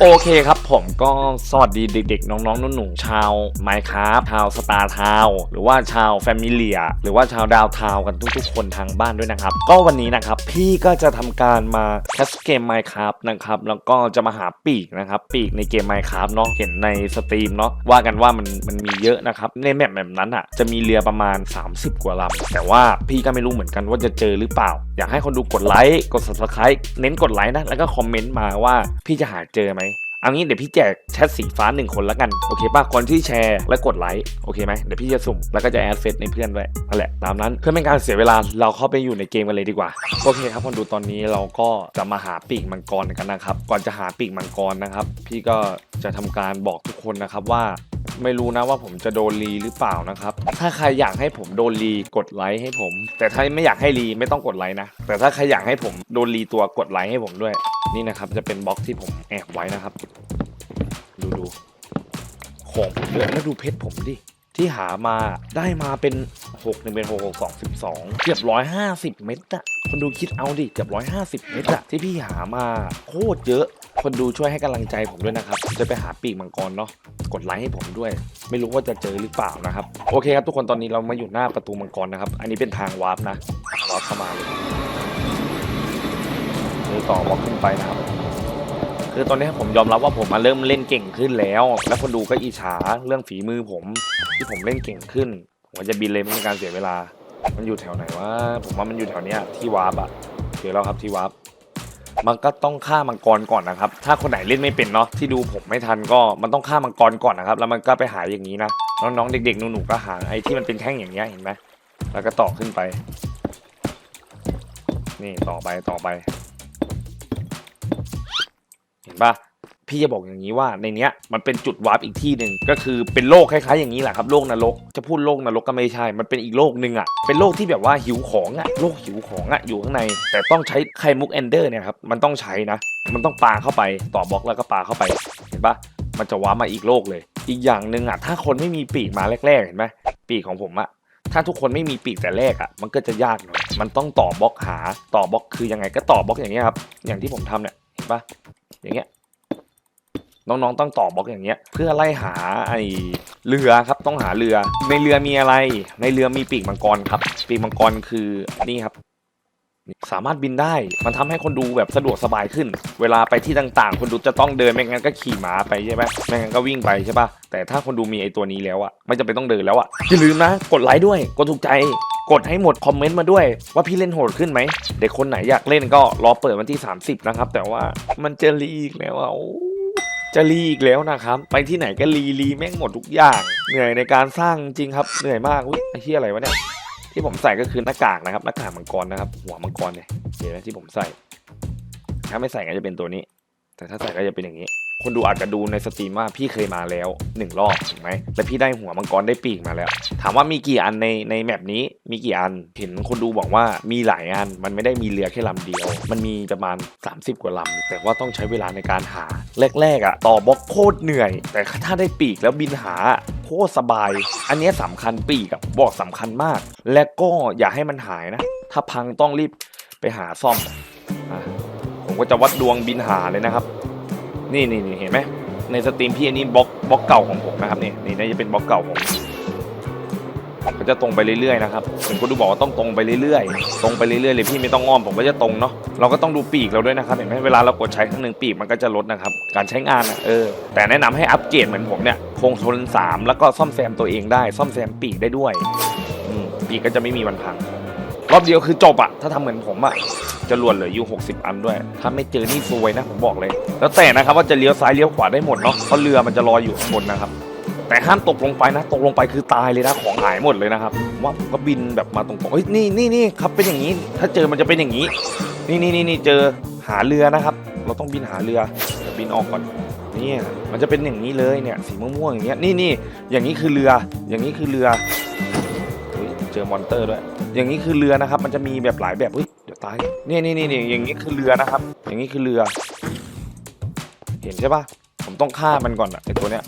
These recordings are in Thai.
โอเคครับผมก็สวัสดีเด็กๆ น้องๆหนุ่มๆชาว Minecraft ชาว Star t o w n หรือว่าชาว Familia หรือว่าชาวดาวทาวกันทุกๆ คนทางบ้านด้วยนะครับ ก็วันนี้นะครับพี่ก็จะทำการมาแคสเกม Minecraft นะครับแล้วก็จะมาหาปีกนะครับปีกในเกม Minecraft เนาะเห็นในสตรีมเนาะว่ากันว่ามันมันมีเยอะนะครับในแมปแบบนั้นอะจะมีเรือประมาณ 30 กว่าลำแต่ว่าพี่ก็ไม่รู้เหมือนกันว่าจะเจอหรือเปล่า อยากให้คนดูกดไลค์กด subscribe เน้นกดไลค์นะแล้วก็คอมเมนต์มาว่าพี่จะหาเจอไหม เอางี้เดี๋ยวพี่แจกแชทสีฟ้าหนึ่งคนแล้วกันโอเคป่ะคนที่แชร์และกดไลค์โอเคไหมเดี๋ยวพี่จะสุ่มแล้วก็จะแอดเฟซในเพื่อนด้วยนั่นแหละตามนั้นเพื่อไม่เป็นการเสียเวลาเราเข้าไปอยู่ในเกมกันเลยดีกว่าโอเคครับคนดูตอนนี้เราก็จะมาหาปีกมังกรกันนะครับก่อนจะหาปีกมังกรนะครับ พี่ก็จะทำการบอกทุกคนนะครับว่าไม่รู้นะว่าผมจะโดนรีหรือเปล่านะครับ ถ้าใครอยากให้ผมโดนรีกดไลค์ให้ผม แต่ถ้าไม่อยากให้รีไม่ต้องกดไลค์นะ แต่ถ้าใครอยากให้ผมโดนรีตัวกดไลค์ให้ผมด้วย นี่นะครับจะเป็นบล็อกที่ผมแอบไว้นะครับ ดูดูของผมเยอะแล้วดูเพชรผมดิที่หามาได้มาเป็น6หนึ่งเป็น6 6 2 12 เกือบ 150 เม็ดอะคนดูคิดเอาดิเกือบ 150 เม็ดอะที่พี่หามาโคตรเยอะ คนดูช่วยให้กำลังใจผมด้วยนะครับ จะไปหาปีกมังกรเนาะกดไลค์ให้ผมด้วย ไม่รู้ว่าจะเจอหรือเปล่านะครับ โอเคครับทุกคนตอนนี้เรามาอยู่หน้าประตูมังกรนะครับ อันนี้เป็นทางวาร์ปนะวาร์ปเข้ามาเลย เลยต่อบล็อกขึ้นไปนะครับ คือตอนนี้ผมยอมรับว่าผมมาเริ่มเล่นเก่งขึ้นแล้ว แล้วคนดูก็อิจฉาเรื่องฝีมือผมที่ผมเล่นเก่งขึ้นผมจะบินเลยไม่เป็นการเสียเวลา มันอยู่แถวไหนวะผมว่ามันอยู่แถวเนี้ยที่วาร์ปอะเจอแล้วครับที่วาร์ปมันก็ต้องฆ่ามังกรก่อนนะครับ ถ้าคนไหนเล่นไม่เป็นเนาะที่ดูผมไม่ทันก็มันต้องฆ่ามังกรก่อนนะครับ แล้วมันก็ไปหาอย่างนี้นะน้องๆเด็กๆหนูๆก็หาไอ้ที่มันเป็นแท่งอย่างเงี้ยเห็นไหมแล้วก็ต่อขึ้นไป นี่ต่อไปต่อไป ปะพี่จะบอกอย่างนี้ว่าในเนี้ยมันเป็นจุดวาร์ปอีกที่หนึ่งก็คือเป็นโลกคล้ายๆอย่างนี้แหละครับโลกนรกจะพูดโลกนรกก็ไม่ใช่ มันเป็นอีกโลกหนึ่งอะเป็นโลกที่แบบว่าหิวของอะโลกหิวของอะอยู่ข้างใน แต่ต้องใช้ไข่มุกเอนเดอร์เนี่ยครับมันต้องใช้นะ มันต้องปาเข้าไปต่อบล็อกแล้วก็ปาเข้าไปเห็นปะมันจะวาร์ปมาอีกโลกเลย อีกอย่างหนึ่งอะถ้าคนไม่มีปีกมาแรกๆเห็นไหมปีกของผมอะถ้าทุกคนไม่มีปีกแต่แรกอะ มันก็จะยากหน่อย มันต้องต่อบล็อกหา ต่อบล็อกคือยังไงก็ต่อบล็อกอย่างเงี้ครับ อย่างที่ผมทำเนี่ย เห็นปะ อย่างเงี้ยน้องๆต้องต่อบล็อกอย่างเงี้ย เพื่อไล่หาไอเรือครับต้องหาเรือ ในเรือมีอะไร ในเรือมีปีกมังกรครับ ปีกมังกรคือนี่ครับ สามารถบินได้ มันทำให้คนดูแบบสะดวกสบายขึ้น เวลาไปที่ต่างๆ คนดูจะต้องเดินไม่งั้นก็ขี่ม้าไปใช่ไหมไม่งั้นก็วิ่งไปใช่ปะแต่ถ้าคนดูมีไอตัวนี้แล้วอะไม่จำเป็นต้องเดินแล้วอะอย่าลืมนะ กดไลค์ด้วย กดถูกใจ กดให้หมดคอมเมนต์มาด้วย ว่าพี่เล่นโหดขึ้นไหม เด็กคนไหนอยากเล่นก็รอเปิดวันที่ 30 นะครับ แต่ว่ามันจะรีอีกแล้วอะจะรีอีกแล้วนะครับ ไปที่ไหนก็รีรีแม่งหมดทุกอย่าง เหนื่อยในการสร้างจริงครับ เหนื่อยมากอุ้ยไอ้ที่อะไรวะเนี่ย ที่ผมใส่ก็คือหน้ากากนะครับหน้ากากมังกรนะครับ หัวมังกรเนี่ยเห็นไหมที่ผมใส่ ถ้าไม่ใส่ก็จะเป็นตัวนี้ แต่ถ้าใส่ก็จะเป็นอย่างนี้ คนดูอาจจะดูในสตรีมว่าพี่เคยมาแล้วหนึ่งรอบถูกไหมและพี่ได้หัวมังกรได้ปีกมาแล้ว ถามว่ามีกี่อันในในแมปนี้มีกี่อัน เห็นคนดูบอกว่ามีหลายอัน มันไม่ได้มีเรือแค่ลำเดียว มันมีประมาณ 30 กว่าลำ แต่ว่าต้องใช้เวลาในการหา แรกๆอะ ต่อบล็อกโคตรเหนื่อย แต่ถ้าได้ปีกแล้วบินหาโคตรสบาย อันนี้ยสำคัญปีกับบอกสำคัญมาก และก็อย่าให้มันหายนะ ถ้าพังต้องรีบไปหาซ่อมอะ ผมก็จะวัดดวงบินหาเลยนะครับ นี่นี่นี่เห็นไหมในสตรีมพี่อันนี้บล็อกบล็อกเก่าของผมนะครับนี่นี่น่าจะเป็นบล็อกเก่าผมก็จะตรงไปเรื่อยๆนะครับเห็นคนดูบอกว่าต้องตรงไปเรื่อยๆ ตรงไปเรื่อยๆเลยพี่ไม่ต้องอ้อมผมก็จะตรงเนาะ เราก็ต้องดูปีกเราด้วยนะครับเห็นไหมเวลาเรากดใช้ครั้งหนึ่งปีกมันก็จะลดนะครับ การใช้งานอะเออ แต่แนะนำให้อัปเกรดเหมือนผมเนี่ยคงทนสามแล้วก็ซ่อมแซมตัวเองได้ ซ่อมแซมปีกได้ด้วยอืมปีกก็จะไม่มีวันพัง รอบเดียวคือจบอะถ้าทำเหมือนผมอะจะรวนเหลืออยู่ 60 อันด้วย ถ้าไม่เจอนี่ซวยนะผมบอกเลย แล้วแต่นะครับว่าจะเลี้ยวซ้ายเลี้ยวขวาได้หมดเนาะเพราะเรือมันจะลอยอยู่ข้างบนนะครับ แต่ห้ามตกลงไปนะ ตกลงไปคือตายเลยนะของหายหมดเลยนะครับว่าผมก็บินแบบมาตรงๆเฮ้ยนี่นี่นี่ครับเป็นอย่างนี้ ถ้าเจอมันจะเป็นอย่างนี้ นี่นี่นี่นี่เจอหาเรือนะครับ เราต้องบินหาเรือบินออกก่อนนี่มันจะเป็นอย่างนี้เลยเนี่ยสีม่วงๆอย่างเงี้ยนี่นี่อย่างนี้คือเรืออย่างนี้คือเรือ เจอมอนเตอร์ด้วย อย่างนี้คือเรือนะครับ มันจะมีแบบหลายแบบเฮ้ยเดี๋ยวตายเนี่ยนี่นี่อย่างนี้คือเรือนะครับ อย่างนี้คือเรือ เห็นใช่ปะผมต้องฆ่ามันก่อนอะไอตัวเนี้ย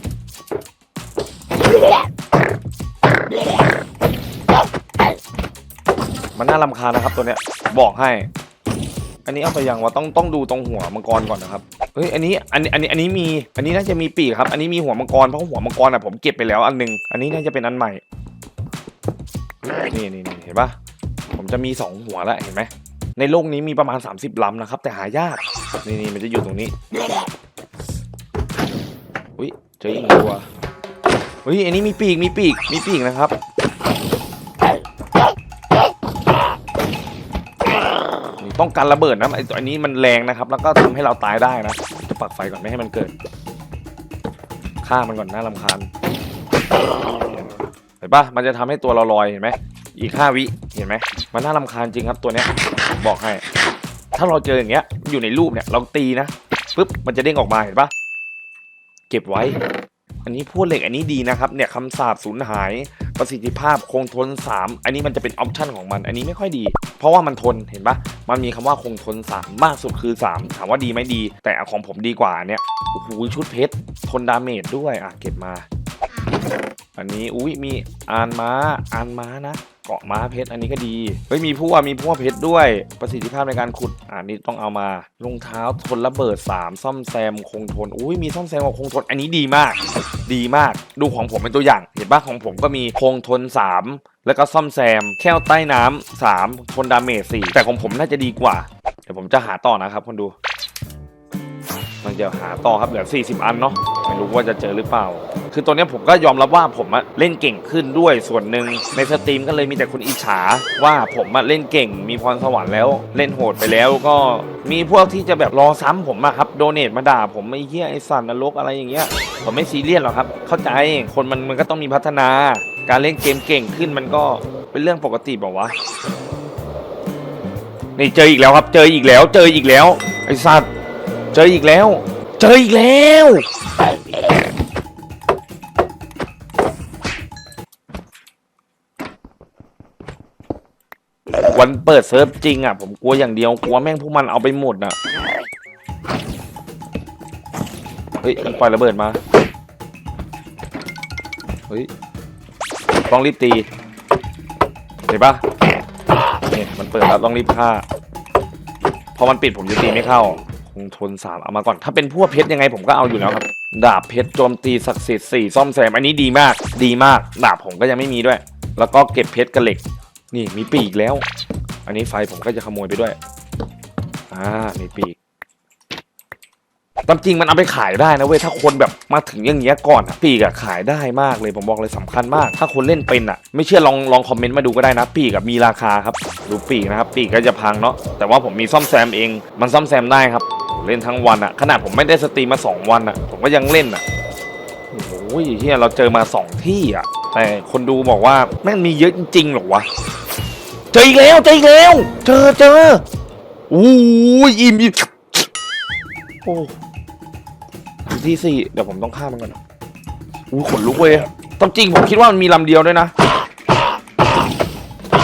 มันน่ารำคาญนะครับตัวเนี้ยบอกให้ อันนี้เอาไปยังว่าต้องต้องดูตรงหัวมังกรก่อนนะครับเฮ้ยอันนี้อันนี้อันนี้อันนี้มี อันนี้น่าจะมีปีกครับ อันนี้มีหัวมังกรเพราะหัวมังกรอะผมเก็บไปแล้วอันหนึง อันนี้น่าจะเป็นอันใหม่ นี่นี่เห็นปะผมจะมีสองหัวแล้วเห็นไหม ในโลกนี้มีประมาณ 30ลำนะครับ แต่หายาก นี่นี่มันจะอยู่ตรงนี้ อุ้ยเจออีกหนึ่งตัวเฮ้ยอันนี้มีปีกมีปีกมีปีกนะครับนี่ป้องกันระเบิดนะไอ้ตัวนี้มันแรงนะครับ แล้วก็ทำให้เราตายได้นะจะปักไฟก่อนไม่ให้มันเกิดฆ่ามันก่อนน่ารำคาญเห็นปะมันจะทำให้ตัวเราลอยเห็นไหม อีกห้าวิ เห็นไหม มันน่ารำคาญจริงครับตัวเนี้ย บอกให้ ถ้าเราเจออย่างเงี้ย อยู่ในรูปเนี่ยเราตีนะปุ๊บ มันจะเด้งออกมาเห็นปะเก็บไว้ อันนี้พวกเหล็กอันนี้ดีนะครับ เนี่ยคำสาบสูญหาย ประสิทธิภาพคงทน 3 อันนี้มันจะเป็นออปชันของมัน อันนี้ไม่ค่อยดี เพราะว่ามันทน เห็นปะมันมีคำว่าคงทน 3 มากสุดคือ 3 ถามว่าดีไหมดี แต่ของผมดีกว่าเนี้ยโอ้โห ชุดเพชร ทนดาเมจด้วย อะ เก็บมา อันนี้อุ้ยมีอานม้าอานม้านะ เกาะม้าเพชรอันนี้ก็ดีเฮ้ยมีพวกมีพวกเพชรด้วยประสิทธิภาพในการขุดอันนี้ต้องเอามารองเท้าทนระเบิด 3 ซ่อมแซมคงทนอุ้ยมีซ่อมแซมกับคงทนอันนี้ดีมาก ดีมากดูของผมเป็นตัวอย่าง เห็นปะของผมก็มีคงทน 3 แล้วก็ซ่อมแซม แค่วใต้น้ำ3ทนดาเมจ4แต่ของผมน่าจะดีกว่า เดี๋ยวผมจะหาต่อนะครับคนดูมันจะหาต่อครับเหลือ40 อันเนาะไม่รู้ว่าจะเจอหรือเปล่า คือตัวเนี้ผมก็ยอมรับว่าผมอะเล่นเก่งขึ้นด้วยส่วนหนึ่งในสตรีมก็เลยมีแต่คนอิจฉาว่าผมอะเล่นเก่ง มีพรสวรรค์แล้ว เล่นโหดไปแล้วก็มีพวกที่จะแบบรอซ้ำผมอะครับโดเนทมาด่าผมไอ้เหี้ยไอ้สันนรกอะไรอย่างเงี้ยผมไม่ซีเรียสหรอกครับ เข้าใจคนมันมันก็ต้องมีพัฒนา การเล่นเกมเก่งขึ้นมันก็เป็นเรื่องปกติบอกว่าวะนี่เจออีกแล้วครับ เจออีกแล้ว เจออีกแล้ว ไอ้สัตว์เจออีกแล้ว เจออีกแล้ว วันเปิดเซิร์ฟจริงอะ ผมกลัวอย่างเดียวกลัวแม่งพวกมันเอาไปหมดอะ เฮ้ยมันปล่อยระเบิดมา เฮ้ยต้องรีบตี เห็นปะเนี่ยมันเปิดแล้วต้องรีบฆ่า พอมันปิดผมจะตีไม่เข้า คงทนสามเอามาก่อน ถ้าเป็นพวกเพชรยังไงผมก็เอาอยู่แล้วครับ ดาบเพชรโจมตีศักดิ์สิทธิ์สี่ซ่อมแซม อันนี้ดีมาก ดีมาก ดาบผมก็ยังไม่มีด้วย แล้วก็เก็บเพชรกับเหล็ก นี่มีปีกแล้ว อันนี้ไฟผมก็จะขโมยไปด้วย อ่ามีปีกตามจริงมันเอาไปขายได้นะเว้ยถ้าคนแบบมาถึงอย่างเงี้ยก่อนอะปีกอะขายได้มากเลยผมบอกเลยสำคัญมาก ถ้าคนเล่นเป็นอะไม่เชื่อลองลองคอมเมนต์มาดูก็ได้นะ ปีกอะมีราคาครับ ดูปีกนะครับ ปีกก็จะพังเนาะแต่ว่าผมมีซ่อมแซมเอง มันซ่อมแซมได้ครับ เล่นทั้งวันอะขนาดผมไม่ได้สตรีมมาสองวันอะผมก็ยังเล่นอะโอ้โหเฮียเราเจอมาสองที่อะแต่คนดูบอกว่าแม่งมีเยอะจริงๆหรอวะ จออีกแล้วเจออีกแล้ว เจอเจออู้ยอิ่มอิ่มโอ้อยู่ที่สี่เดี๋ยวผมต้องฆ่ามันก่อนอู้ขนลุกเว้ยต้องจริงผมคิดว่ามันมีลำเดียวด้วยนะ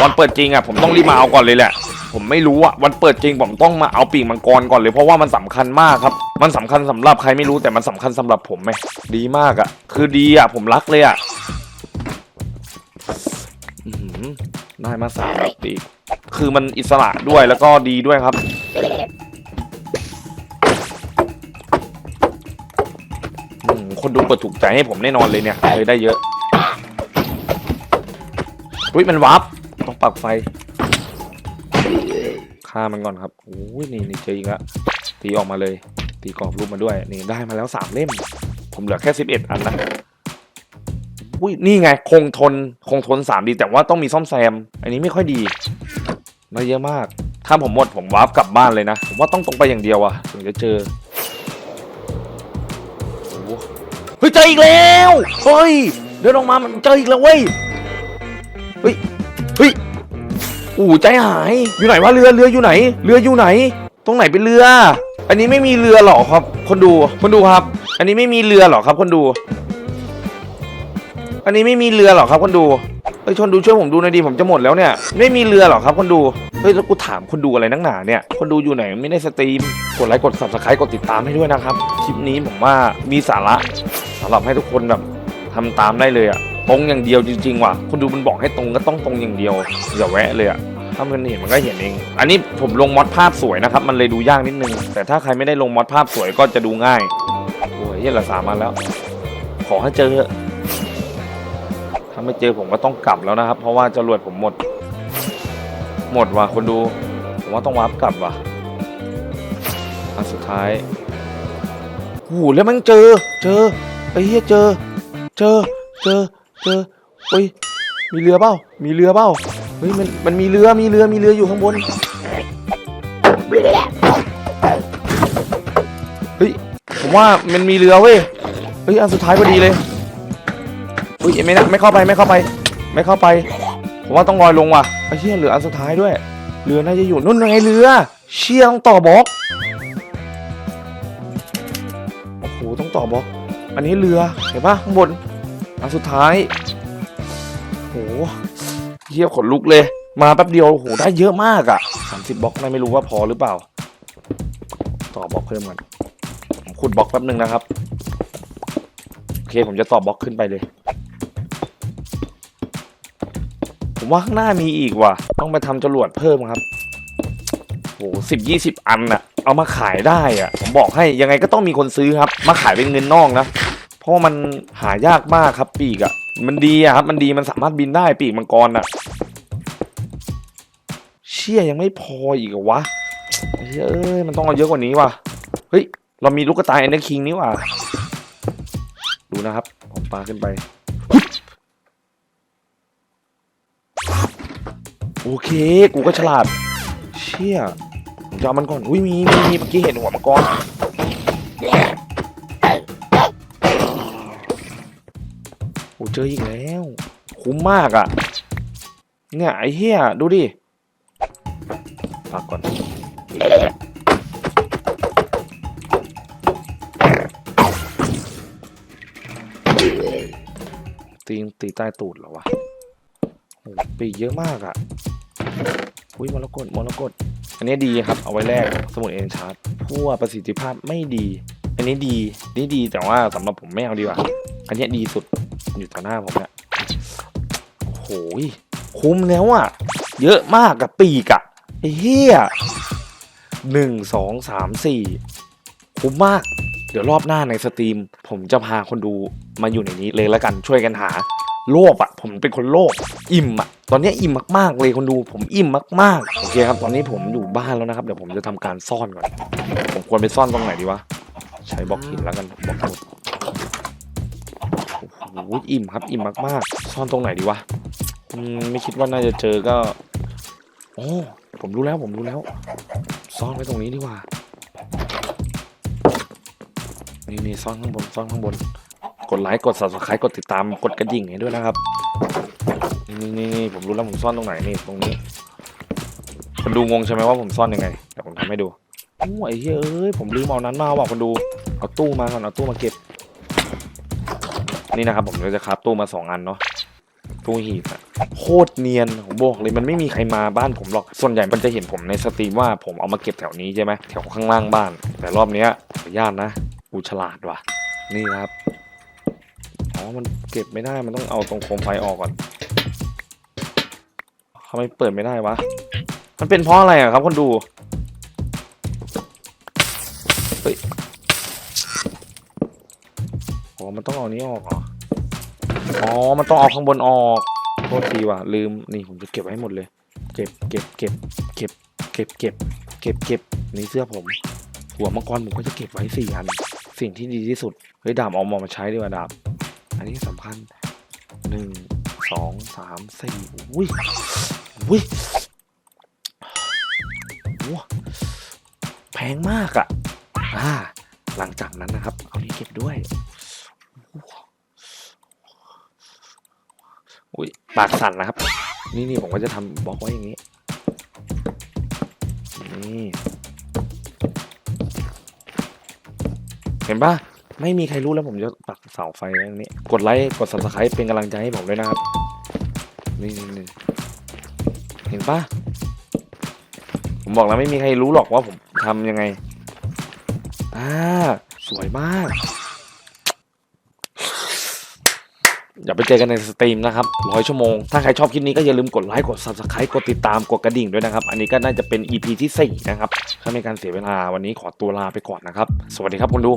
วันเปิดจริงอะผมต้องรีบมาเอาก่อนเลยแหละ ผมไม่รู้อะวันเปิดจริงผมต้องมาเอาปีกมังกรก่อนเลยเพราะว่ามันสำคัญมากครับ มันสำคัญสำหรับใครไม่รู้แต่มันสำคัญสำหรับผมไหมดีมากอะ คือดีอะผมรักเลยอะอื้อหือ ได้มาสามแล้วปีคือมันอิสระด้วยแล้วก็ดีด้วยครับ คนดูกดถูกใจให้ผมแน่นอนเลยเนี่ยเลยได้เยอะอุ้ยมันวับต้องปักไฟฆ่ามันก่อนครับโอ้ยนี่นี่เจออีกแล้วตีออกมาเลย ตีกรอบรูปมาด้วย นี่ได้มาแล้วสามเล่ม ผมเหลือแค่สิบเอ็ดอันนะ อุ้ยนี่ไงคงทนคงทนสามดีแต่ว่าต้องมีซ่อมแซม อันนี้ไม่ค่อยดีได้เยอะมาก ถ้าผมหมดผมวาร์ปกลับบ้านเลยนะ ผมว่าต้องตรงไปอย่างเดียวอะถึงจะเจอเฮ้ยเจออีกแล้วเฮ้ยเดินออกมามันเจออีกแล้วเว้ยเฮ้ยเฮ้ยอู้ใจหายอยู่ไหนวะเรือเรืออยู่ไหน เรืออยู่ไหน ตรงไหนเป็นเรือ อันนี้ไม่มีเรือหรอครับ คนดูคนดูครับ อันนี้ไม่มีเรือหรอครับ คนดู อันนี้ไม่มีเรือหรอครับคนดูเฮ้ยชนดูช่วยผมดูหน่อยดิผมจะหมดแล้วเนี่ย ไม่มีเรือหรอครับคนดูเฮ้ยแล้วกูถามคนดูอะไรนักหนาเนี่ย คนดูอยู่ไหนไม่ได้สตรีมกดไลค์กด subscribe กดติดตามให้ด้วยนะครับคลิปนี้ผมว่ามีสาระสำหรับให้ทุกคนแบบทำตามได้เลยอะตรงอย่างเดียวจริงๆว่ะคนดูมันบอกให้ตรงก็ต้องตรงอย่างเดียวอย่าแวะเลยอะถ้ามันเห็นมันก็เห็นเอง อันนี้ผมลงมอดภาพสวยนะครับ มันเลยดูยากนิดนึง แต่ถ้าใครไม่ได้ลงมอดภาพสวยก็จะดูง่ายโอ้ยเหี้ยละสามมาแล้ว ขอให้เจอาไม่เจอผมก็ต้องกลับแล้วนะครับ เพราะว่าจรวดผมหมด หมดว่ะคนดู ผมว่าต้องวาร์ปกลับว่ะอันสุดท้ายโอ้โหแล้วมันเจอ เจอไอ้เหี้ยเจอ เจอ เจอ เจอเฮ้ย มีเรือเปล่า มีเรือเปล่า เฮ้ย มัน มันมีเรือ มีเรือ มีเรืออยู่ข้างบน เฮ้ย ผมว่ามันมีเรือเว้ย เฮ้ย อันสุดท้ายพอดีเลย เฮ้ยไม่นะไม่เข้าไปไม่เข้าไป ไม่เข้าไปผมว่าต้องลอยลงว่ะไอ้เชี่ยเหลืออันสุดท้ายด้วยเรือน่าจะอยู่นู่นไงเรือ เชี่ยต้องต่อบล็อกโอ้โหต้องต่อบล็อก อันนี้เรือเห็นปะข้างบนอันสุดท้ายโหเยี่ยขนลุกเลย มาแป๊บเดียวโหได้เยอะมากอะ่ะสามสิบบล็อกไม่รู้ว่าพอหรือเปล่า ต่อบล็อกเพิ่มกันผมขุดบล็อกแป๊บหนึ่งนะครับโอเคผมจะต่อบล็อกขึ้นไปเลย ผมว่าข้างหน้ามีอีกว่ะ ต้องไปทำจรวดเพิ่มครับโหสิบยี่สิบอันน่ะเอามาขายได้อะผมบอกให้ยังไงก็ต้องมีคนซื้อครับ มาขายเป็นเงินนอกนะเพราะมันหายากมากครับปีกอะ่ะมันดีอะครับ มันดีมันสามารถบินได้ปีกมังกรอะ่ะเชี่ยยังไม่พออีกเหรอวะเฮ้ยเอ้ยมันต้องเอาเยอะกว่านี้ว่ะเฮ้ยเรามีลูกกระต่ายเอ็นเดอร์คิงนี่ว่ะดูนะครับผมปาขึ้นไป โอเค กูก็ฉลาด เชี่ยผมจะเอามันก่อน อุ้ยมีมีมีเมื่อกี้เห็นหัวมังกรโอ้เจออีกแล้ว คุ้มมากอะ่ะ เนี่ยไอ้เหี้ยดูดิพักก่อนตีตีใต้ตูดเหรอวะ ปีกเยอะมากอะ่ะอุ้ยมรกตมรกตอันนี้ดีครับ เอาไว้แลกสมุดเอ็นชาร์ตพัวประสิทธิภาพไม่ดี อันนี้ดีนี่ดีแต่ว่าสำหรับผมไม่เอาดีกว่า อันนี้ดีสุดอยู่ต่อหน้าผมเนี่ยโหยคุ้มแล้วอะ่ะ เยอะมากกับปีกอะเหี้ยหนึ่งสองสามสี่คุ้มมาก เดี๋ยวรอบหน้าในสตรีม ผมจะพาคนดูมาอยู่ในนี้เลยแล้วกันช่วยกันหา โลภอะผมเป็นคนโลภอิ่มอะตอนนี้อิ่มมากๆเลยคนดูผมอิ่มมากๆโอเคครับ ตอนนี้ผมอยู่บ้านแล้วนะครับเดี๋ยวผมจะทำการซ่อนก่อน ผมควรไปซ่อนตรงไหนดีวะใช้บล็อกหินแล้วกันบล็อกหมดโอ้โหอิ่มครับอิ่มมากๆซ่อนตรงไหนดีวะอืมไม่คิดว่าน่าจะเจอก็โอ้ผมรู้แล้วผมรู้แล้ว ซ่อนไว้ตรงนี้ดีกว่านี่นี่ซ่อนข้างบนซ่อนข้างบน กดไลค์กด subscribe กดติดตามกดกระดิ่งให้ด้วยนะครับ นี่นี่นี่ผมรู้แล้วผมซ่อนตรงไหนนี่ตรงนี้คนดูงงใช่ไหมว่าผมซ่อนยังไงเดี๋ยวผมทำให้ดูโอ้ไอ้เฮ้ยผมลืมเอานั้นมาว่ะคนดูเอาตู้มาก่อนเอาตู้มาเก็บ นี่นะครับผมก็จะครับตู้มาสองอันเนาะตู้หีบอะโคตรเนียนผมบอกเลยมันไม่มีใครมาบ้านผมหรอก ส่วนใหญ่มันจะเห็นผมในสตรีมว่าผมเอามาเก็บแถวนี้ใช่ไหมแถวข้างล่างบ้าน แต่รอบเนี้ยขออนุญาตนะกูฉลาดว่ะ นี่ครับ อ๋อ มันเก็บไม่ได้ มันต้องเอาตรงโคมไฟออกก่อนทำไมเปิดไม่ได้วะ มันเป็นเพราะอะไรอะครับคนดู เฮ้ย อ๋อ มันต้องเอานี้ออกเหรอ อ๋อ มันต้องเอาข้างบนออกโทษทีว่ะ ลืม นี่ผมจะเก็บไว้ให้หมดเลย เก็บ เก็บ เก็บ เก็บ เก็บ เก็บ เก็บ เก็บ นี่เสื้อผม หัวมังกรผมก็จะเก็บไว้สี่อัน สิ่งที่ดีที่สุด เฮ้ยดาบเอามามาใช้ดีกว่าดาบ อันนี้สำคัญหนึ่งสองสามสี่อุ้ยอุ้ยโอ้แพงมากอะอ่าหลังจากนั้นนะครับ เอานี้เก็บด้วยอุ้ยปากสั่นนะครับ นี่นี่ผมก็จะทำบล็อกไว้อย่างนี้นี่เห็นปะ ไม่มีใครรู้แล้วผมจะปักเสาไฟไว้ตรงนี้ กดไลค์กด subscribe เป็นกำลังใจให้ผมด้วยนะครับนี่นี่เห็นปะผมบอกแล้วไม่มีใครรู้หรอกว่าผมทำยังไงอ่าสวยมาก อย่าไปเจอกันในสตรีมนะครับร้อยชั่วโมง ถ้าใครชอบคลิปนี้ก็อย่าลืมกดไลค์ กด subscribe กดติดตาม กดกระดิ่งด้วยนะครับ อันนี้ก็น่าจะเป็น EP ที่สี่นะครับถ้าไม่การเสียเวลาวันนี้ขอตัวลาไปก่อนนะครับ สวัสดีครับคุณดู